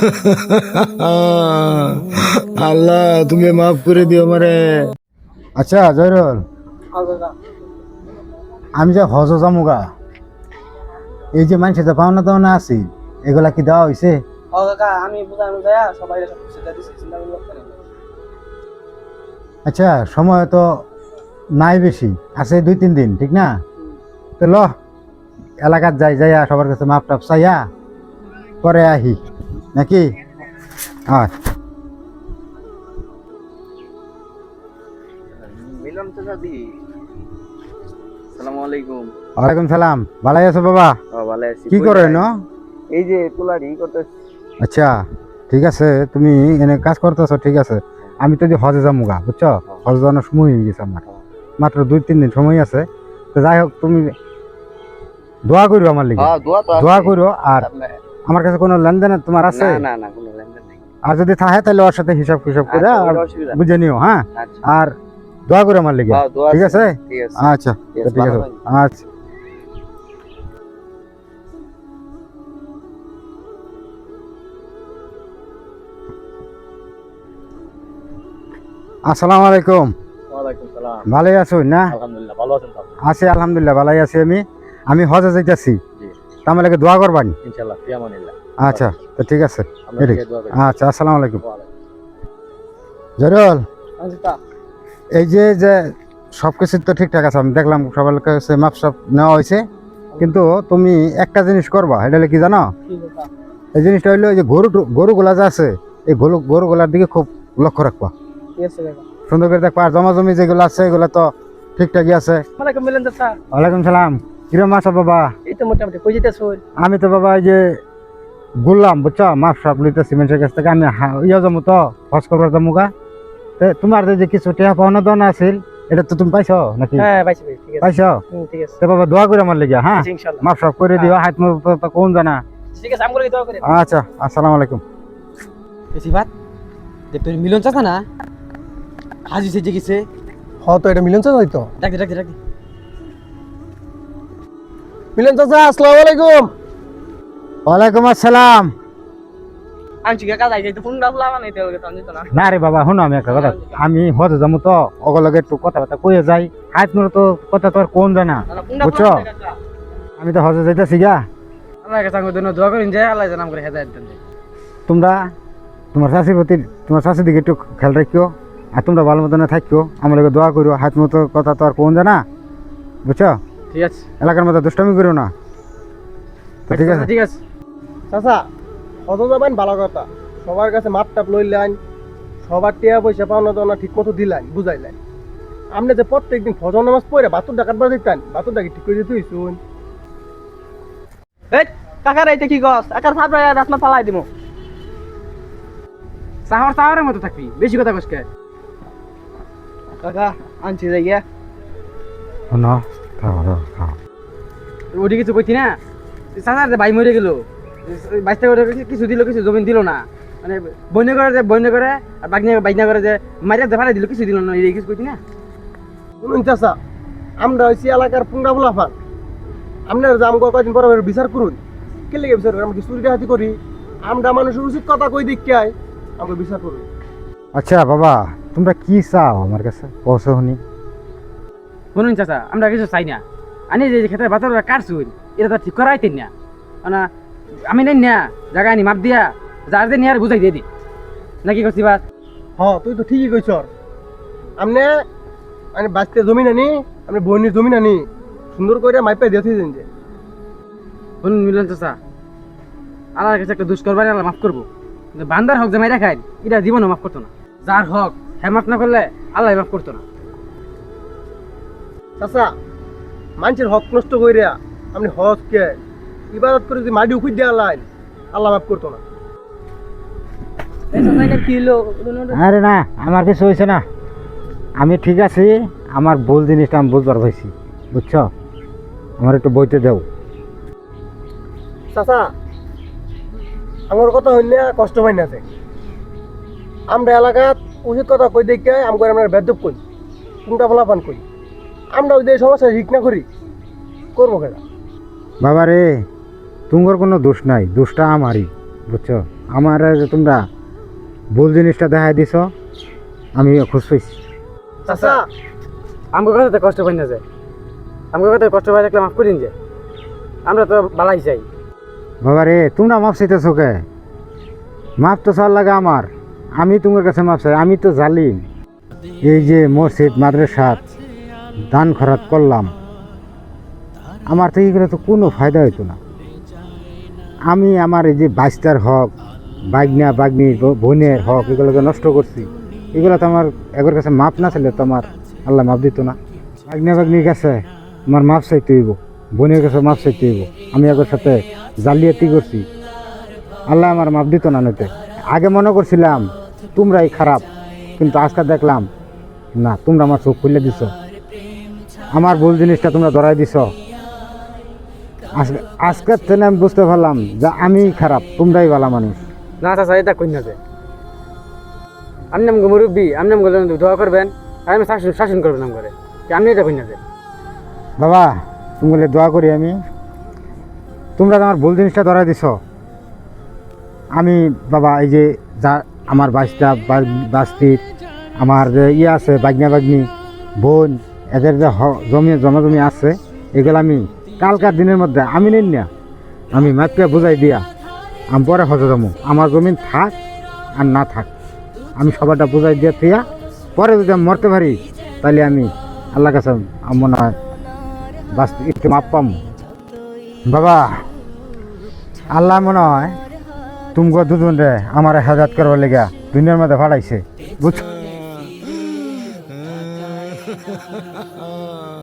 আল্লাহ তুমি মাফ করে দিও আমারে। আচ্ছা জয়রুল। আমি যে হজ জামুগা এই যে মানুষের যে পাওনা দাওনা আছি এগুলা কি দেওয়া হয়েছে না। আচ্ছা সময় তো নাই বেশি আছে দুই তিন দিন ঠিক না? তো ল এলাকার যাই যাইয়া সবার কাছে মাপ টাপ চাইয়া পরে আহি। নাকি? আয়। মিলন তো দাদি আসসালামু আলাইকুম। ওয়ালাইকুম সালাম। ভালাই আছো বাবা? ও ভালো আছি। কি করে ন এই যে তুলারি করতে আচ্ছা ঠিক আছে তুমি এনে কাজ করতেছো ঠিক আছে। আমি তো যে হজে যাব গা বুঝছ? হজ যাওয়ানোর সময় হয়ে গেছে আমার। মাত্র দুই তিন দিন সময় আছে। তো যাই হোক তুমি দোয়া করো আমার লিগে। হ্যাঁ দোয়া করো আর আমার কাছে কোনো লেনদেন তোমার আছে? না না না কোনো লেনদেন নেই। আর যদি থাকে তাহলে ওর সাথে হিসাব করে ওটা অসুবিধা নেই। বুঝে নিও হ্যাঁ? আচ্ছা। আর দোয়া করে আমার লিগে। হ্যাঁ, ঠিক আছে। আচ্ছা ঠিক আছে আচ্ছা। আসসালামু আলাইকুম। ভালোই আছো না? আলহামদুলিল্লাহ ভালো আছেন তো আছি আলহামদুলিল্লাহ ভালোই আছি আমি। আমি হজে যাইতেছি। তার লাগে দোয়া করবানি? ইনশাআল্লাহ আচ্ছা তো ঠিক আছে আমরা আচ্ছা আসসালামু আলাইকুম। জরুল এই যে যে সব কিছু তো ঠিকঠাক আছে আমি দেখলাম সবার কাছে মাপ সাপ নেওয়া হয়েছে। কিন্তু তুমি একটা জিনিস করবা এটা কি জানো? এই জিনিসটা হইল যে গরু গরুগুলা যে আছে এই গরু গরুগুলার দিকে খুব লক্ষ্য রাখবা। সুন্দর করে দেখবা আর জমা জমি যেগুলো আছে এগুলো তো ঠিকঠাকই আছে। ওয়ালাইকুম সালাম। কিরম আছো বাবা? তো মোটামুটি কই যেতেছ? আমি তো বাবা এই যে ঘুরলাম বুঝছ? মাপ সাপ লইতে সিমেন্টের কাছ থেকে আমি ইয়া যাব তো হজ করবার যাব গা। তে তোমার যে কিছু টেহা পাওনা দাওনা আছিল এটা তো তুমি পাইছো নাকি? হ্যাঁ পাইছি ঠিক আছে। পাইছো? ঠিক আছে। তো বাবা দোয়া করে আমার লেগে হ্যাঁ? আচ্ছা, ইনশাআল্লাহ মাপ সাপ করে দিও হাত মুখ কোন জানা? ঠিক আছে আমগুলো দোয়া করে আচ্ছা আসসালামু আলাইকুম। বেশি ভাত যে তোর মিলন চাচা না? হাজি সেজে গেছে। হ তো এটা মিলন চাচা হইতো ডাক দে ডাক দে ডাক দে। মিলন চাচা আসসালামু আলাইকুম। ওয়ালাইকুম আসসালাম। না? রে বাবা শুনো আমি একটা কথা। আমি হজে যাব তো অগলগে একটু কথাবার্তা কয়ে যাই। হাত মুখ তো কথা তো আর কোন জানা বুঝছ? আমি তো হজে যাইতেছি গা। তোমরা তোমার শাশির প্রতি তোমার শাশির দিকে একটু খেয়াল রাখিও। আর তোমরা ভালো মতন থাকিও আমার দোয়া করো হাত মতো কথা তো আর কোন জানা বুঝছ? ঠিক আছে। এলাকার মধ্যে দুষ্টামি করো না। তো ঠিক আছে। ঠিক আছে। চাচা কত যাবেন ভালো কথা। সবার কাছে মাপ টাপ লইলেন সবার টিয়া পয়সা পাওনা দাওনা ঠিক মতো দিলেন বুঝাইলেন। আপনি যে প্রত্যেকদিন ফজর নামাজ পড়ে বাতুর ডাকাত বার দিতেন বাতুর ডাকি ঠিক করে দিতে হইছুন এই কাকা রে এটা কি গস একার ফাবরা রাতমা ফালাই দিমু। সাহর সাহরের মতো থাকবি বেশি কথা কস কাকা আনছি যাই গিয়া না। ওটি কিছু কইতি না? চাচার যে ভাই মরে গেল বাইশটা করে কিছু দিল কিছু জমিন দিল না। মানে বন্য করে যে বন্য করে আর বাগনা বাইনা করে যে মারিয়া ফালাই দিল কিছু দিল না এই কিছু কইতি না? শুনুন চাচা আমরা হয়েছি এলাকার পুংরা বুলাফান আপনার যে আমাকে কয়দিন পর পর বিচার করুন। কে লেগে বিচার করি? আমরা কি চুরি ডাকাতি করি? আমরা মানুষের উচিত কথা কই দিক কে আমাকে বিচার করুন। আচ্ছা বাবা তোমরা কি চাও আমার কাছে? পৌঁছে শুনি। শুনুন চাচা আমরা কিছু চাই না। আনি যে খেতে বাতার কাটছুন এটা তো ঠিক করাইতেন না। না আমি নেই না জায়গা আনি মাপ দিয়া যার যে নিয়ে আর বুঝাই দিয়ে দি নাকি করছি বাস? হ তুই তো ঠিকই কইছ। আমনে মানে বাঁচতে জমি আনি আপনি বইনির জমি আনি সুন্দর করে মাইপে দিয়ে থুই দেন যে। শুনুন মিলন চাচা আল্লাহর কাছে একটা দুষ্কর বাড়ি আল্লাহ মাফ করব। বান্দার হক যে মাইরা খায় এটা জীবনও মাফ করতো না। যার হক হ্যাঁ মাফ না করলে আল্লাহ মাফ করতো না। চাচা মানুষের হক নষ্ট করে আপনি হজ কে ইবাদত করে যদি মাটি উখুই দেওয়া লাইন আল্লাহ মাফ করতো না। আরে না আমার কিছু হয়েছে না। আমি ঠিক আছি আমার ভুল জিনিসটা আমি বুঝবার হয়েছি বুঝছ? আমার একটু বইতে দেও। চাচা আমার কথা হইলে কষ্ট পাই না আমরা এলাকাত উচিত কথা কই দেখে আমগো আমরা বেদব কই কোনটা বলা পান কই। আমরা এই সমস্যা ঠিক না করি করব কেনা? বাবা রে তোমার কোনো দোষ নাই দোষটা আমারই বুঝছ? আমার তোমরা ভুল জিনিসটা দেখাই দিছ আমি খুশ পাইছি চাচা আমাকে কথাতে কষ্ট পাই না যায় আমাকে কথাতে কষ্ট পাই থাকলে মাফ করিন যে। আমরা তো বালাই চাই। বাবা রে তোমরা মাপ চাইতেছো কে? মাপ তো চাল লাগে আমার। আমি তোমার কাছে মাপ চাই আমি তো জালিম। এই যে মসজিদ মাদ্রাসাত দান খরাত করলাম। আমার থেকে এগুলো তো কোনো ফায়দা হইতো না। আমি আমার এই যে বাইস্তার হক, বাগনা বাগনির ব- বোনের হক, এগুলোকে নষ্ট করছি। এগুলো তো আমার এগোর কাছে মাপ না চাইলে তো আমার আল্লাহ মাপ দিত না। বাগনা, বাগনির কাছে আমার মাপ চাইতে হইব, বোনের কাছে মাপ চাইতে হইব। আমি এগোর সাথে জালিয়াতি করছি। আল্লাহ আমার মাপ দিত না নইতে আগে মনে করছিলাম, তোমরাই খারাপ, কিন্তু আজকে দেখলাম, না, তোমরা আমার চোখ খুলে দিছ। আমার ভুল জিনিসটা তোমরা ধরাই দিছ। আজকে আজকের থেকে আমি বুঝতে পারলাম যে আমি খারাপ তোমরাই ভালো মানুষ। না চাচা এটা কই না যে। আপনি আমাকে মুরব্বী আপনি আমাকে দোয়া করবেন আর আমি শাসন শাসন করবেন আমার আপনি এটা কই না যে। বাবা তুমি বলে দোয়া করি আমি। তোমরা আমার ভুল জিনিসটা ধরাই দিছ আমি বাবা এই যে যা আমার বাসটা বাস্তির আমার যে ইয়ে আছে বাগনা বাগনি বোন এদের যে জমি জমা জমি আছে, এগুলো আমি কালকার দিনের মধ্যে আমি নেই না। আমি মাতকে বুঝাই দিয়া, আমি পরে হজে জমু আমার জমিন থাক আর না থাক। আমি সবারটা বুঝাই দিয়া থিয়া, পরে যদি আমি মরতে পারি তাহলে আমি আল্লাহ কাছে মনে হয় বাস একটু মাপ পাম। বাবা, আল্লাহ মনে হয় তুমি দুজন রে আমার হেজাত করবার লেগা দুনিয়ার মধ্যে ফাড়াইছে। বুঝছ? 哈哈哈哈。